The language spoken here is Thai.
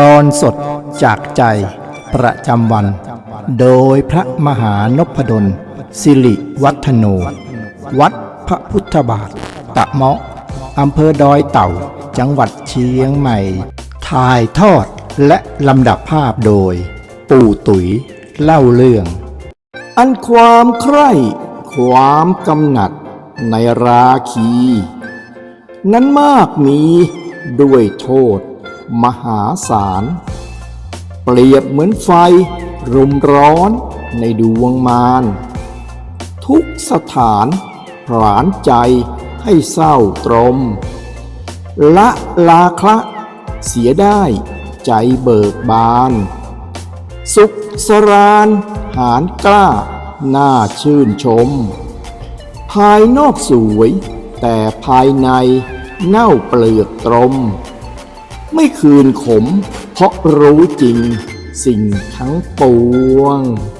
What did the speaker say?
ตอนสดจากใจประจำวัน โดยพระมหานพดล สิริวัฒโน วัดพระพุทธบาท ตะเมาะอำเภอดอยเต่า จังหวัดเชียงใหม่ ถ่ายทอดและลำดับภาพโดย ปู่ตุ๋ยเล่าเรื่อง อันความใคร่ความกำหนัดในราคี นั้นมากมีด้วยโทษ มหาศาล เปรียบเหมือนไฟรุมร้อนในดวงมาร ทุกสถานผลานใจให้เศร้าตรม ละลาคละเสียได้ใจเบิกบาน สุขสรานหารกล้าน่าชื่นชม ภายนอกสวยแต่ภายในเน่าเปลือกตรม ไม่คืนขม เพราะรู้จริงสิ่งทั้งปวง